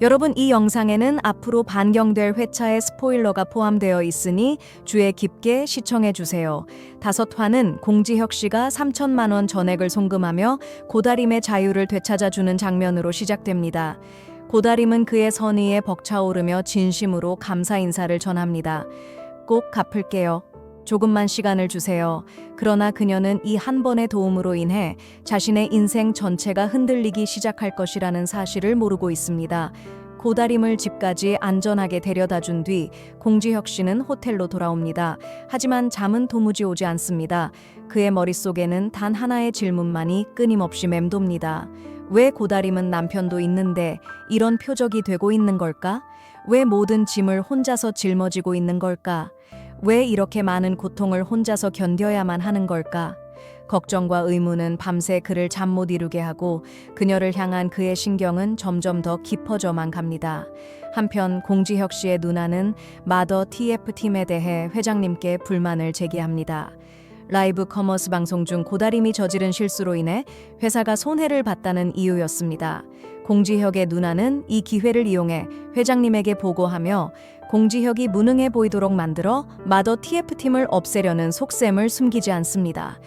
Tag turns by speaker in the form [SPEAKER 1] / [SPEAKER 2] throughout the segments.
[SPEAKER 1] 여러분 이 영상에는 앞으로 반경될 회차의 스포일러가 포함되어 있으니 주의 깊게 시청해 주세요. 다섯 화는 공지혁 씨가 3천만 원 전액을 송금하며 고다림의 자유를 되찾아주는 장면으로 시작됩니다. 고다림은 그의 선의에 벅차오르며 진심으로 감사 인사를 전합니다. 꼭 갚을게요. 조금만 시간을 주세요. 그러나 그녀는 이 한 번의 도움으로 인해 자신의 인생 전체가 흔들리기 시작할 것이라는 사실을 모르고 있습니다. 고다림을 집까지 안전하게 데려다 준 뒤 공지혁 씨는 호텔로 돌아옵니다. 하지만 잠은 도무지 오지 않습니다. 그의 머릿속에는 단 하나의 질문만이 끊임없이 맴돕니다. 왜 고다림은 남편도 있는데 이런 표적이 되고 있는 걸까? 왜 모든 짐을 혼자서 짊어지고 있는 걸까? 왜 이렇게 많은 고통을 혼자서 견뎌야만 하는 걸까? 걱정과 의문은 밤새 그를 잠 못 이루게 하고 그녀를 향한 그의 신경은 점점 더 깊어져만 갑니다. 한편 공지혁 씨의 누나는 마더 TF팀에 대해 회장님께 불만을 제기합니다. 라이브 커머스 방송 중 고다림이 저지른 실수로 인해 회사가 손해를 봤다는 이유였습니다. 공지혁의 누나는 이 기회를 이용해 회장님에게 보고하며 공지혁이 무능해 보이도록 만들어 마더 TF팀을 없애려는 속셈을 숨기지 않습니다.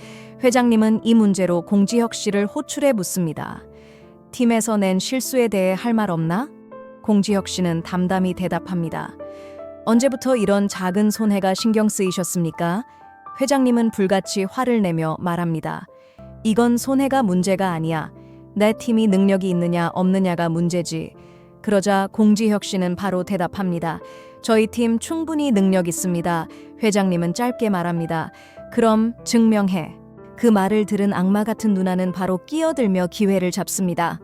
[SPEAKER 1] 회장님은 이 문제로 공지혁 씨를 호출해 묻습니다. 팀에서 낸 실수에 대해 할 말 없나? 공지혁 씨는 담담히 대답합니다. 언제부터 이런 작은 손해가 신경 쓰이셨습니까? 회장님은 불같이 화를 내며 말합니다. 이건 손해가 문제가 아니야. 내 팀이 능력이 있느냐 없느냐가 문제지. 그러자 공지혁 씨는 바로 대답합니다. 저희 팀 충분히 능력 있습니다. 회장님은 짧게 말합니다. 그럼 증명해. 그 말을 들은 악마 같은 누나는 바로 끼어들며 기회를 잡습니다.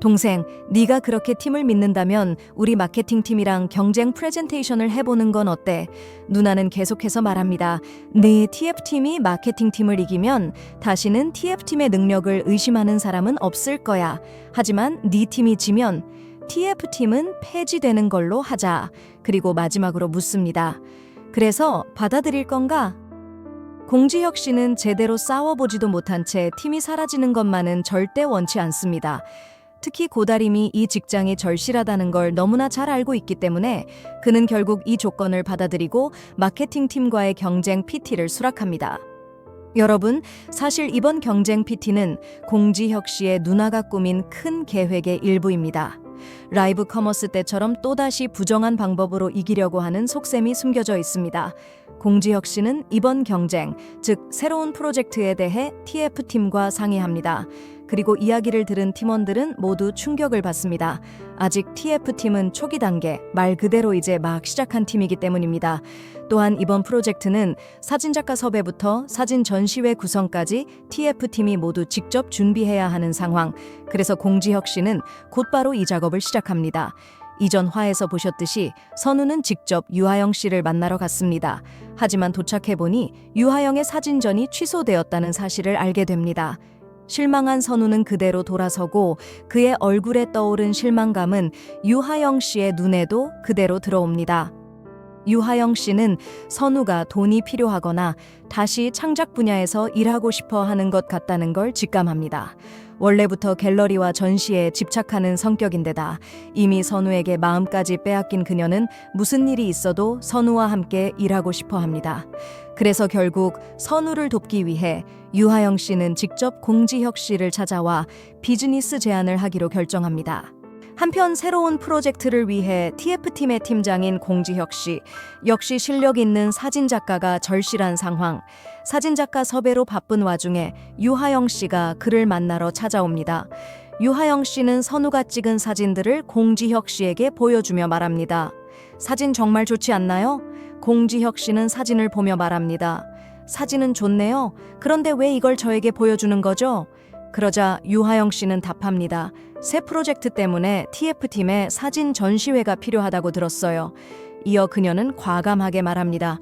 [SPEAKER 1] 동생, 네가 그렇게 팀을 믿는다면 우리 마케팅 팀이랑 경쟁 프레젠테이션을 해보는 건 어때? 누나는 계속해서 말합니다. 네 TF팀이 마케팅 팀을 이기면 다시는 TF팀의 능력을 의심하는 사람은 없을 거야. 하지만 네 팀이 지면 TF팀은 폐지되는 걸로 하자. 그리고 마지막으로 묻습니다. 그래서 받아들일 건가? 공지혁 씨는 제대로 싸워보지도 못한 채 팀이 사라지는 것만은 절대 원치 않습니다. 특히 고다림이 이 직장이 절실하다는 걸 너무나 잘 알고 있기 때문에 그는 결국 이 조건을 받아들이고 마케팅 팀과의 경쟁 PT를 수락합니다. 여러분, 사실 이번 경쟁 PT는 공지혁 씨의 누나가 꾸민 큰 계획의 일부입니다. 라이브 커머스 때처럼 또다시 부정한 방법으로 이기려고 하는 속셈이 숨겨져 있습니다. 공지혁 씨는 이번 경쟁, 즉 새로운 프로젝트에 대해 TF팀과 상의합니다. 그리고 이야기를 들은 팀원들은 모두 충격을 받습니다. 아직 TF팀은 초기 단계, 말 그대로 이제 막 시작한 팀이기 때문입니다. 또한 이번 프로젝트는 사진작가 섭외부터 사진 전시회 구성까지 TF팀이 모두 직접 준비해야 하는 상황. 그래서 공지혁 씨는 곧바로 이 작업을 시작합니다. 이전 화에서 보셨듯이 선우는 직접 유하영 씨를 만나러 갔습니다. 하지만 도착해보니 유하영의 사진전이 취소되었다는 사실을 알게 됩니다. 실망한 선우는 그대로 돌아서고 그의 얼굴에 떠오른 실망감은 유하영 씨의 눈에도 그대로 들어옵니다. 유하영 씨는 선우가 돈이 필요하거나 다시 창작 분야에서 일하고 싶어 하는 것 같다는 걸 직감합니다. 원래부터 갤러리와 전시에 집착하는 성격인데다 이미 선우에게 마음까지 빼앗긴 그녀는 무슨 일이 있어도 선우와 함께 일하고 싶어 합니다. 그래서 결국 선우를 돕기 위해 유하영 씨는 직접 공지혁 씨를 찾아와 비즈니스 제안을 하기로 결정합니다. 한편 새로운 프로젝트를 위해 TF팀의 팀장인 공지혁 씨, 역시 실력 있는 사진작가가 절실한 상황. 사진작가 섭외로 바쁜 와중에 유하영 씨가 그를 만나러 찾아옵니다. 유하영 씨는 선우가 찍은 사진들을 공지혁 씨에게 보여주며 말합니다. 사진 정말 좋지 않나요? 공지혁 씨는 사진을 보며 말합니다. 사진은 좋네요. 그런데 왜 이걸 저에게 보여주는 거죠? 그러자 유하영 씨는 답합니다. 새 프로젝트 때문에 TF팀에 사진 전시회가 필요하다고 들었어요. 이어 그녀는 과감하게 말합니다.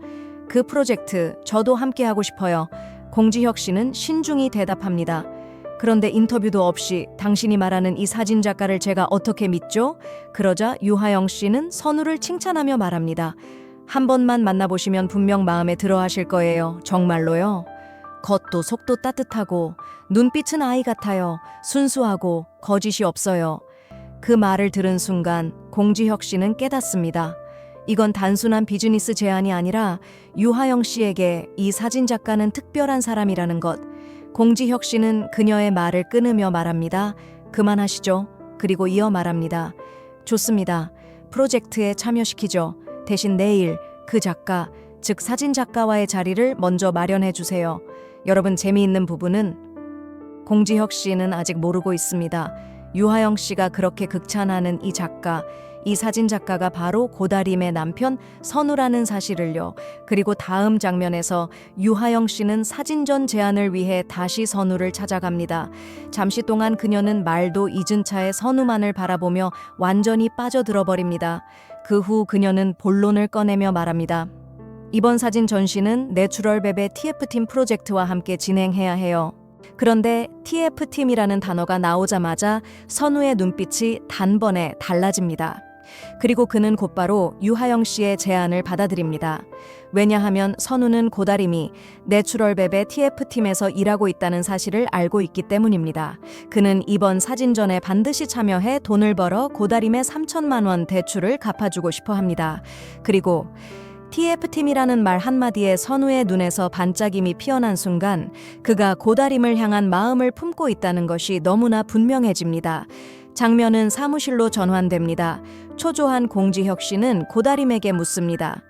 [SPEAKER 1] 그 프로젝트 저도 함께 하고 싶어요. 공지혁 씨는 신중히 대답합니다. 그런데 인터뷰도 없이 당신이 말하는 이 사진 작가를 제가 어떻게 믿죠? 그러자 유하영 씨는 선우를 칭찬하며 말합니다. 한 번만 만나보시면 분명 마음에 들어 하실 거예요. 정말로요. 겉도 속도 따뜻하고 눈빛은 아이 같아요. 순수하고 거짓이 없어요. 그 말을 들은 순간 공지혁 씨는 깨닫습니다. 이건 단순한 비즈니스 제안이 아니라 유하영 씨에게 이 사진 작가는 특별한 사람이라는 것. 공지혁 씨는 그녀의 말을 끊으며 말합니다. 그만하시죠. 그리고 이어 말합니다. 좋습니다. 프로젝트에 참여시키죠. 대신 내일 그 작가, 즉 사진 작가와의 자리를 먼저 마련해 주세요. 여러분 재미있는 부분은 공지혁 씨는 아직 모르고 있습니다. 유하영 씨가 그렇게 극찬하는 이 작가, 이 사진 작가가 바로 고다림의 남편 선우라는 사실을요. 그리고 다음 장면에서 유하영 씨는 사진전 제안을 위해 다시 선우를 찾아갑니다. 잠시 동안 그녀는 말도 잊은 차에 선우만을 바라보며 완전히 빠져들어 버립니다. 그 후 그녀는 본론을 꺼내며 말합니다. 이번 사진 전시는 내추럴베베 TF팀 프로젝트와 함께 진행해야 해요. 그런데 TF팀이라는 단어가 나오자마자 선우의 눈빛이 단번에 달라집니다. 그리고 그는 곧바로 유하영 씨의 제안을 받아들입니다. 왜냐하면 선우는 고다림이 내추럴베베 TF팀에서 일하고 있다는 사실을 알고 있기 때문입니다. 그는 이번 사진전에 반드시 참여해 돈을 벌어 고다림의 3천만 원 대출을 갚아주고 싶어 합니다. 그리고 TF팀이라는 말 한마디에 선우의 눈에서 반짝임이 피어난 순간 그가 고다림을 향한 마음을 품고 있다는 것이 너무나 분명해집니다. 장면은 사무실로 전환됩니다. 초조한 공지혁 씨는 고다림에게 묻습니다.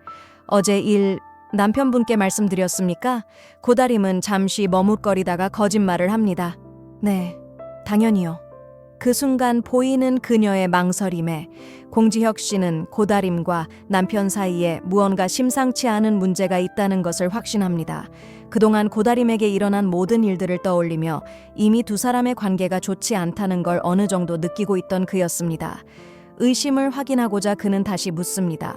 [SPEAKER 1] 어제 일 남편분께 말씀드렸습니까? 고다림은 잠시 머뭇거리다가 거짓말을 합니다. 네, 당연히요. 그 순간 보이는 그녀의 망설임에 공지혁 씨는 고다림과 남편 사이에 무언가 심상치 않은 문제가 있다는 것을 확신합니다. 그동안 고다림에게 일어난 모든 일들을 떠올리며 이미 두 사람의 관계가 좋지 않다는 걸 어느 정도 느끼고 있던 그였습니다. 의심을 확인하고자 그는 다시 묻습니다.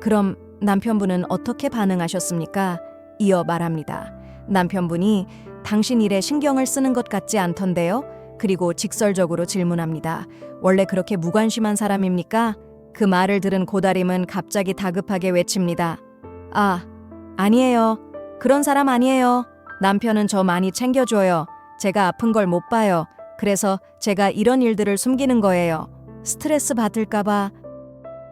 [SPEAKER 1] 그럼 남편분은 어떻게 반응하셨습니까? 이어 말합니다. 남편분이 당신 일에 신경을 쓰는 것 같지 않던데요? 그리고 직설적으로 질문합니다. 원래 그렇게 무관심한 사람입니까? 그 말을 들은 고다림은 갑자기 다급하게 외칩니다. 아, 아니에요. 그런 사람 아니에요. 남편은 저 많이 챙겨줘요. 제가 아픈 걸 못 봐요. 그래서 제가 이런 일들을 숨기는 거예요. 스트레스 받을까봐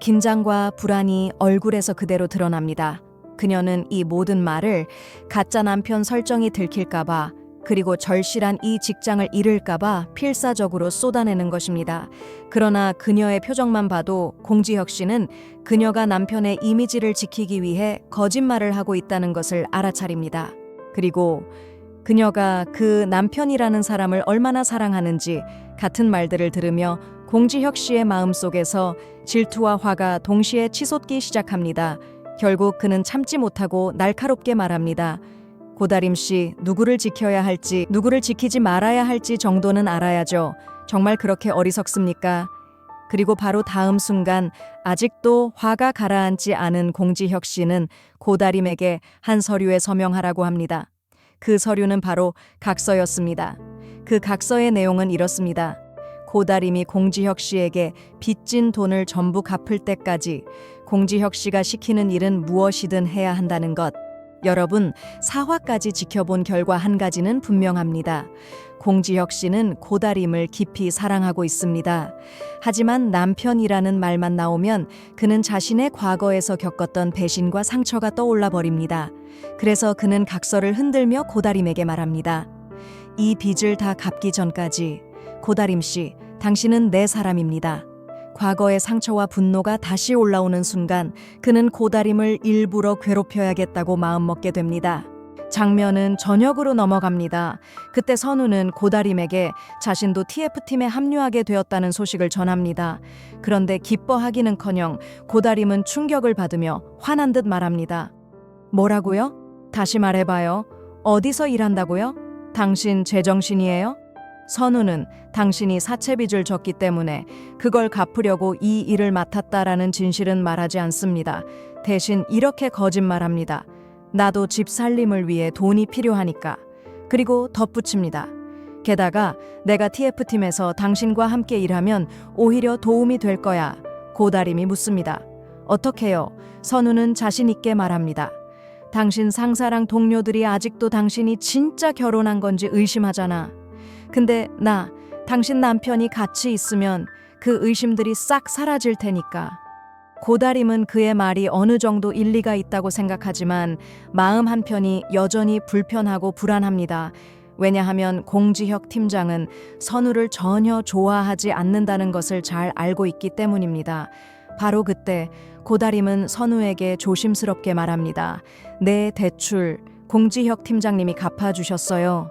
[SPEAKER 1] 긴장과 불안이 얼굴에서 그대로 드러납니다. 그녀는 이 모든 말을 가짜 남편 설정이 들킬까봐 그리고 절실한 이 직장을 잃을까봐 필사적으로 쏟아내는 것입니다. 그러나 그녀의 표정만 봐도 공지혁 씨는 그녀가 남편의 이미지를 지키기 위해 거짓말을 하고 있다는 것을 알아차립니다. 그리고 그녀가 그 남편이라는 사람을 얼마나 사랑하는지 같은 말들을 들으며 공지혁 씨의 마음속에서 질투와 화가 동시에 치솟기 시작합니다. 결국 그는 참지 못하고 날카롭게 말합니다. 고다림 씨, 누구를 지켜야 할지, 누구를 지키지 말아야 할지 정도는 알아야죠. 정말 그렇게 어리석습니까? 그리고 바로 다음 순간 아직도 화가 가라앉지 않은 공지혁 씨는 고다림에게 한 서류에 서명하라고 합니다. 그 서류는 바로 각서였습니다. 그 각서의 내용은 이렇습니다. 고다림이 공지혁 씨에게 빚진 돈을 전부 갚을 때까지 공지혁 씨가 시키는 일은 무엇이든 해야 한다는 것. 여러분, 사화까지 지켜본 결과 한 가지는 분명합니다. 공지혁 씨는 고다림을 깊이 사랑하고 있습니다. 하지만 남편이라는 말만 나오면 그는 자신의 과거에서 겪었던 배신과 상처가 떠올라 버립니다. 그래서 그는 각서를 흔들며 고다림에게 말합니다. 이 빚을 다 갚기 전까지 고다림 씨, 당신은 내 사람입니다. 과거의 상처와 분노가 다시 올라오는 순간 그는 고다림을 일부러 괴롭혀야겠다고 마음먹게 됩니다. 장면은 저녁으로 넘어갑니다. 그때 선우는 고다림에게 자신도 TF팀에 합류하게 되었다는 소식을 전합니다. 그런데 기뻐하기는커녕 고다림은 충격을 받으며 화난 듯 말합니다. 뭐라고요? 다시 말해봐요. 어디서 일한다고요? 당신 제정신이에요? 선우는 당신이 사채빚을 졌기 때문에 그걸 갚으려고 이 일을 맡았다라는 진실은 말하지 않습니다. 대신 이렇게 거짓말합니다. 나도 집 살림을 위해 돈이 필요하니까. 그리고 덧붙입니다. 게다가 내가 TF팀에서 당신과 함께 일하면 오히려 도움이 될 거야. 고다림이 묻습니다. 어떻게요? 선우는 자신 있게 말합니다. 당신 상사랑 동료들이 아직도 당신이 진짜 결혼한 건지 의심하잖아. 근데 나 당신 남편이 같이 있으면 그 의심들이 싹 사라질 테니까. 고다림은 그의 말이 어느 정도 일리가 있다고 생각하지만 마음 한편이 여전히 불편하고 불안합니다. 왜냐하면 공지혁 팀장은 선우를 전혀 좋아하지 않는다는 것을 잘 알고 있기 때문입니다. 바로 그때 고다림은 선우에게 조심스럽게 말합니다. 내 대출 공지혁 팀장님이 갚아주셨어요.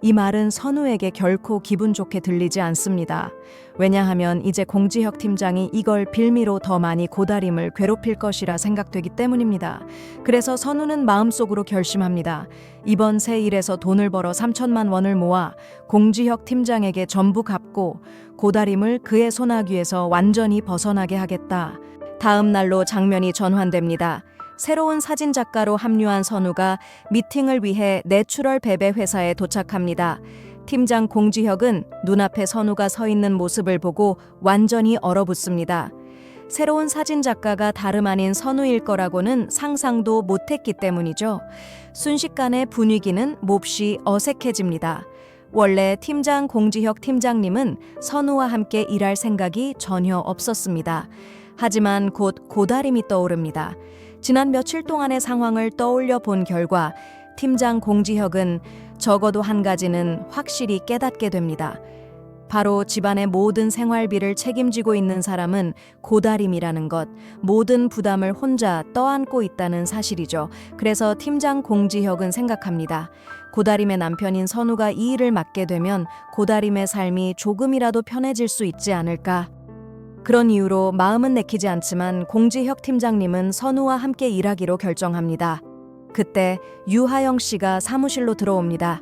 [SPEAKER 1] 이 말은 선우에게 결코 기분 좋게 들리지 않습니다. 왜냐하면 이제 공지혁 팀장이 이걸 빌미로 더 많이 고다림을 괴롭힐 것이라 생각되기 때문입니다. 그래서 선우는 마음속으로 결심합니다. 이번 새 일에서 돈을 벌어 3천만 원을 모아 공지혁 팀장에게 전부 갚고 고다림을 그의 소나귀에서 완전히 벗어나게 하겠다. 다음 날로 장면이 전환됩니다. 새로운 사진 작가로 합류한 선우가 미팅을 위해 내추럴 베베 회사에 도착합니다. 팀장 공지혁은 눈앞에 선우가 서 있는 모습을 보고 완전히 얼어붙습니다. 새로운 사진 작가가 다름 아닌 선우일 거라고는 상상도 못했기 때문이죠. 순식간에 분위기는 몹시 어색해집니다. 원래 팀장 공지혁 팀장님은 선우와 함께 일할 생각이 전혀 없었습니다. 하지만 곧 고다림이 떠오릅니다. 지난 며칠 동안의 상황을 떠올려 본 결과 팀장 공지혁은 적어도 한 가지는 확실히 깨닫게 됩니다. 바로 집안의 모든 생활비를 책임지고 있는 사람은 고다림이라는 것, 모든 부담을 혼자 떠안고 있다는 사실이죠. 그래서 팀장 공지혁은 생각합니다. 고다림의 남편인 선우가 이 일을 맡게 되면 고다림의 삶이 조금이라도 편해질 수 있지 않을까. 그런 이유로 마음은 내키지 않지만 공지혁 팀장님은 선우와 함께 일하기로 결정합니다. 그때 유하영 씨가 사무실로 들어옵니다.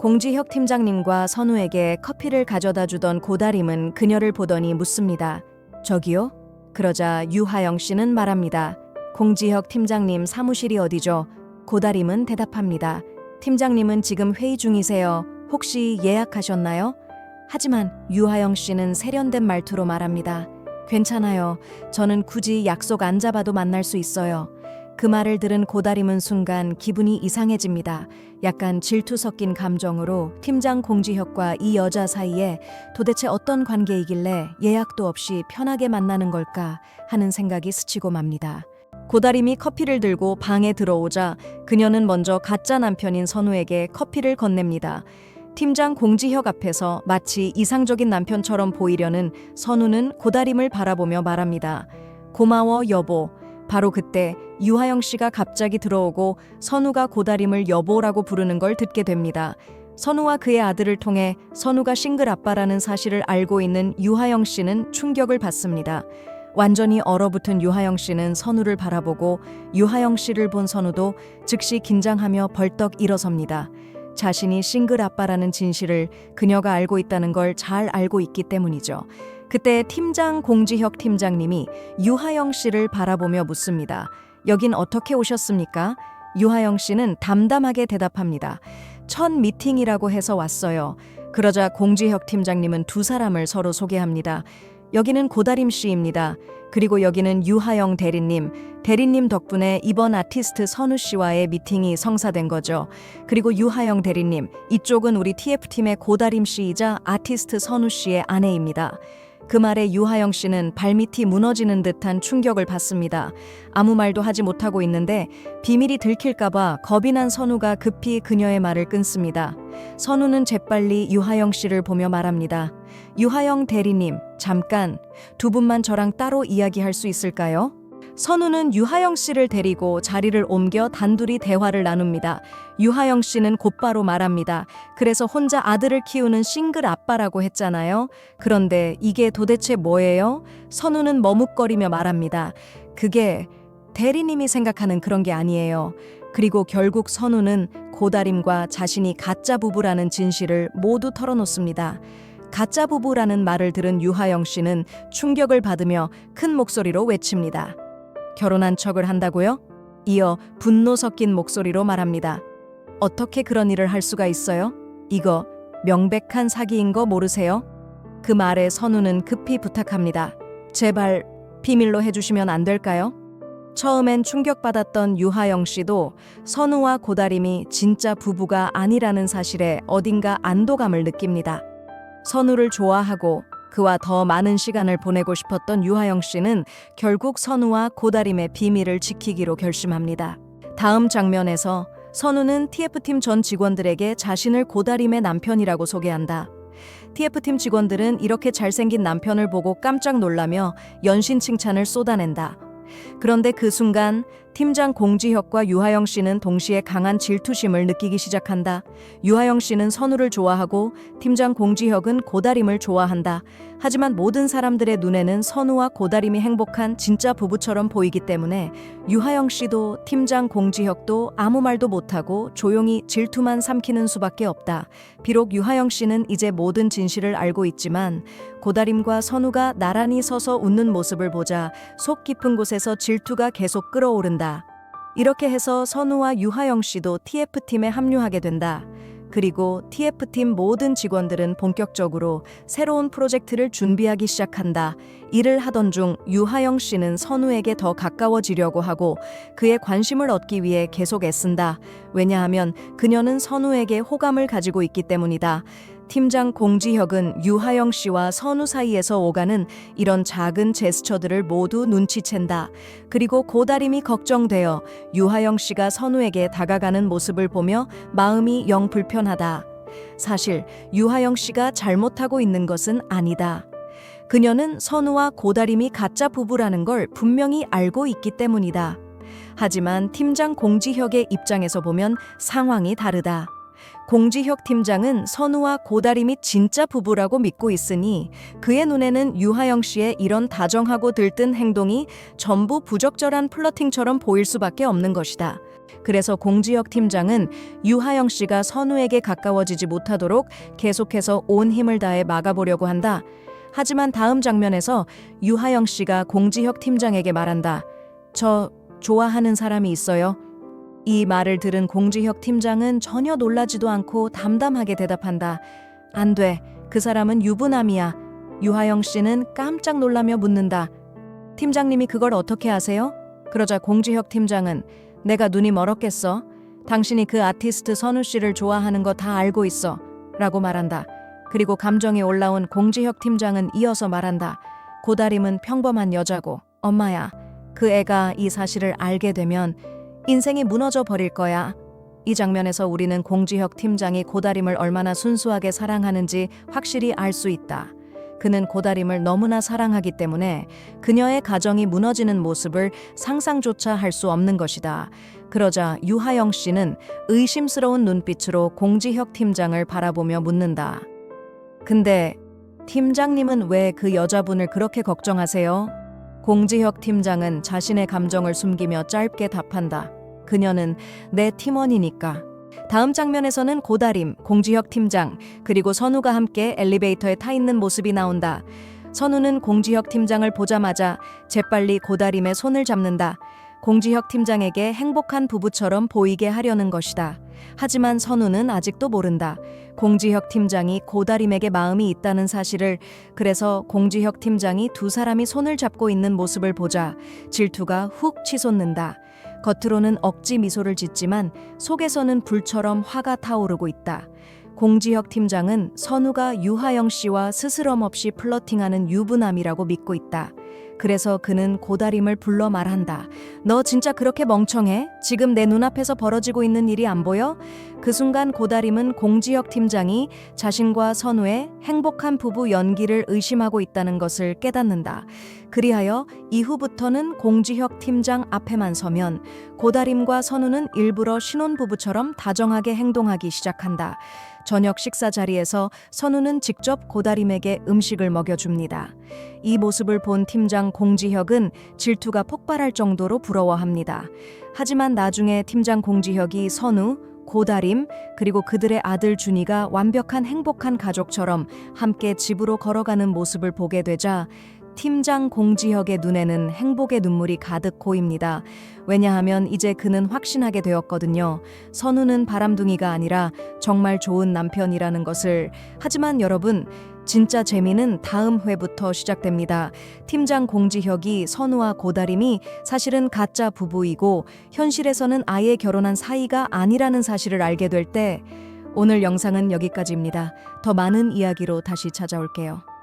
[SPEAKER 1] 공지혁 팀장님과 선우에게 커피를 가져다 주던 고다림은 그녀를 보더니 묻습니다. 저기요? 그러자 유하영 씨는 말합니다. 공지혁 팀장님 사무실이 어디죠? 고다림은 대답합니다. 팀장님은 지금 회의 중이세요. 혹시 예약하셨나요? 하지만 유하영 씨는 세련된 말투로 말합니다. 괜찮아요. 저는 굳이 약속 안 잡아도 만날 수 있어요. 그 말을 들은 고다림은 순간 기분이 이상해집니다. 약간 질투 섞인 감정으로 팀장 공지혁과 이 여자 사이에 도대체 어떤 관계이길래 예약도 없이 편하게 만나는 걸까 하는 생각이 스치고 맙니다. 고다림이 커피를 들고 방에 들어오자 그녀는 먼저 가짜 남편인 선우에게 커피를 건넵니다. 팀장 공지혁 앞에서 마치 이상적인 남편처럼 보이려는 선우는 고다림을 바라보며 말합니다. 고마워 여보. 바로 그때 유하영 씨가 갑자기 들어오고 선우가 고다림을 여보라고 부르는 걸 듣게 됩니다. 선우와 그의 아들을 통해 선우가 싱글 아빠라는 사실을 알고 있는 유하영 씨는 충격을 받습니다. 완전히 얼어붙은 유하영 씨는 선우를 바라보고 유하영 씨를 본 선우도 즉시 긴장하며 벌떡 일어섭니다. 자신이 싱글 아빠라는 진실을 그녀가 알고 있다는 걸 잘 알고 있기 때문이죠. 그때 팀장 공지혁 팀장님이 유하영 씨를 바라보며 묻습니다. 여긴 어떻게 오셨습니까? 유하영 씨는 담담하게 대답합니다. 첫 미팅이라고 해서 왔어요. 그러자 공지혁 팀장님은 두 사람을 서로 소개합니다. 여기는 고다림 씨입니다. 그리고 여기는 유하영 대리님. 대리님 덕분에 이번 아티스트 선우 씨와의 미팅이 성사된 거죠. 그리고 유하영 대리님, 이쪽은 우리 TF팀의 고다림 씨이자 아티스트 선우 씨의 아내입니다. 그 말에 유하영 씨는 발밑이 무너지는 듯한 충격을 받습니다. 아무 말도 하지 못하고 있는데 비밀이 들킬까봐 겁이 난 선우가 급히 그녀의 말을 끊습니다. 선우는 재빨리 유하영 씨를 보며 말합니다. 유하영 대리님, 잠깐 두 분만 저랑 따로 이야기할 수 있을까요? 선우는 유하영 씨를 데리고 자리를 옮겨 단둘이 대화를 나눕니다. 유하영 씨는 곧바로 말합니다. 그래서 혼자 아들을 키우는 싱글 아빠라고 했잖아요. 그런데 이게 도대체 뭐예요? 선우는 머뭇거리며 말합니다. 그게 대리님이 생각하는 그런 게 아니에요. 그리고 결국 선우는 고다림과 자신이 가짜 부부라는 진실을 모두 털어놓습니다. 가짜 부부라는 말을 들은 유하영 씨는 충격을 받으며 큰 목소리로 외칩니다. 결혼한 척을 한다고요? 이어 분노 섞인 목소리로 말합니다. 어떻게 그런 일을 할 수가 있어요? 이거 명백한 사기인 거 모르세요? 그 말에 선우는 급히 부탁합니다. 제발 비밀로 해주시면 안 될까요? 처음엔 충격받았던 유하영 씨도 선우와 고다림이 진짜 부부가 아니라는 사실에 어딘가 안도감을 느낍니다. 선우를 좋아하고 그와 더 많은 시간을 보내고 싶었던 유하영 씨는 결국 선우와 고다림의 비밀을 지키기로 결심합니다. 다음 장면에서 선우는 TF팀 전 직원들에게 자신을 고다림의 남편이라고 소개한다. TF팀 직원들은 이렇게 잘생긴 남편을 보고 깜짝 놀라며 연신 칭찬을 쏟아낸다. 그런데 그 순간 팀장 공지혁과 유하영 씨는 동시에 강한 질투심을 느끼기 시작한다. 유하영 씨는 선우를 좋아하고 팀장 공지혁은 고다림을 좋아한다. 하지만 모든 사람들의 눈에는 선우와 고다림이 행복한 진짜 부부처럼 보이기 때문에 유하영 씨도 팀장 공지혁도 아무 말도 못하고 조용히 질투만 삼키는 수밖에 없다. 비록 유하영 씨는 이제 모든 진실을 알고 있지만 고다림과 선우가 나란히 서서 웃는 모습을 보자 속 깊은 곳에서 질투가 계속 끓어오른 다. 이렇게 해서 선우와 유하영 씨도 TF팀에 합류하게 된다. 그리고 TF팀 모든 직원들은 본격적으로 새로운 프로젝트를 준비하기 시작한다. 일을 하던 중 유하영 씨는 선우에게 더 가까워지려고 하고 그의 관심을 얻기 위해 계속 애쓴다. 왜냐하면 그녀는 선우에게 호감을 가지고 있기 때문이다. 팀장 공지혁은 유하영 씨와 선우 사이에서 오가는 이런 작은 제스처들을 모두 눈치챈다. 그리고 고다림이 걱정되어 유하영 씨가 선우에게 다가가는 모습을 보며 마음이 영 불편하다. 사실 유하영 씨가 잘못하고 있는 것은 아니다. 그녀는 선우와 고다림이 가짜 부부라는 걸 분명히 알고 있기 때문이다. 하지만 팀장 공지혁의 입장에서 보면 상황이 다르다. 공지혁 팀장은 선우와 고다림이 진짜 부부라고 믿고 있으니 그의 눈에는 유하영 씨의 이런 다정하고 들뜬 행동이 전부 부적절한 플러팅처럼 보일 수밖에 없는 것이다. 그래서 공지혁 팀장은 유하영 씨가 선우에게 가까워지지 못하도록 계속해서 온 힘을 다해 막아보려고 한다. 하지만 다음 장면에서 유하영 씨가 공지혁 팀장에게 말한다. 저 좋아하는 사람이 있어요. 이 말을 들은 공지혁 팀장은 전혀 놀라지도 않고 담담하게 대답한다. 안 돼. 그 사람은 유부남이야. 유하영 씨는 깜짝 놀라며 묻는다. 팀장님이 그걸 어떻게 아세요? 그러자 공지혁 팀장은 내가 눈이 멀었겠어. 당신이 그 아티스트 선우 씨를 좋아하는 거 다 알고 있어. 라고 말한다. 그리고 감정이 올라온 공지혁 팀장은 이어서 말한다. 고다림은 평범한 여자고 엄마야. 그 애가 이 사실을 알게 되면 인생이 무너져 버릴 거야. 이 장면에서 우리는 공지혁 팀장이 고다림을 얼마나 순수하게 사랑하는지 확실히 알 수 있다. 그는 고다림을 너무나 사랑하기 때문에 그녀의 가정이 무너지는 모습을 상상조차 할 수 없는 것이다. 그러자 유하영 씨는 의심스러운 눈빛으로 공지혁 팀장을 바라보며 묻는다. 근데 팀장님은 왜 그 여자분을 그렇게 걱정하세요? 공지혁 팀장은 자신의 감정을 숨기며 짧게 답한다. 그녀는 내 팀원이니까. 다음 장면에서는 고다림, 공지혁 팀장, 그리고 선우가 함께 엘리베이터에 타 있는 모습이 나온다. 선우는 공지혁 팀장을 보자마자 재빨리 고다림의 손을 잡는다. 공지혁 팀장에게 행복한 부부처럼 보이게 하려는 것이다. 하지만 선우는 아직도 모른다. 공지혁 팀장이 고다림에게 마음이 있다는 사실을 그래서 공지혁 팀장이 두 사람이 손을 잡고 있는 모습을 보자 질투가 훅 치솟는다. 겉으로는 억지 미소를 짓지만 속에서는 불처럼 화가 타오르고 있다. 공지혁 팀장은 선우가 유하영 씨와 스스럼 없이 플러팅하는 유부남이라고 믿고 있다. 그래서 그는 고다림을 불러 말한다. 너 진짜 그렇게 멍청해? 지금 내 눈앞에서 벌어지고 있는 일이 안 보여? 그 순간 고다림은 공지혁 팀장이 자신과 선우의 행복한 부부 연기를 의심하고 있다는 것을 깨닫는다. 그리하여 이후부터는 공지혁 팀장 앞에만 서면 고다림과 선우는 일부러 신혼부부처럼 다정하게 행동하기 시작한다. 저녁 식사 자리에서 선우는 직접 고다림에게 음식을 먹여줍니다. 이 모습을 본 팀장 공지혁은 질투가 폭발할 정도로 부러워합니다. 하지만 나중에 팀장 공지혁이 선우, 고다림, 그리고 그들의 아들 준이가 완벽한 행복한 가족처럼 함께 집으로 걸어가는 모습을 보게 되자 팀장 공지혁의 눈에는 행복의 눈물이 가득 고입니다. 왜냐하면 이제 그는 확신하게 되었거든요. 선우는 바람둥이가 아니라 정말 좋은 남편이라는 것을. 하지만 여러분, 진짜 재미는 다음 회부터 시작됩니다. 팀장 공지혁이 선우와 고다림이 사실은 가짜 부부이고 현실에서는 아예 결혼한 사이가 아니라는 사실을 알게 될 때 오늘 영상은 여기까지입니다. 더 많은 이야기로 다시 찾아올게요.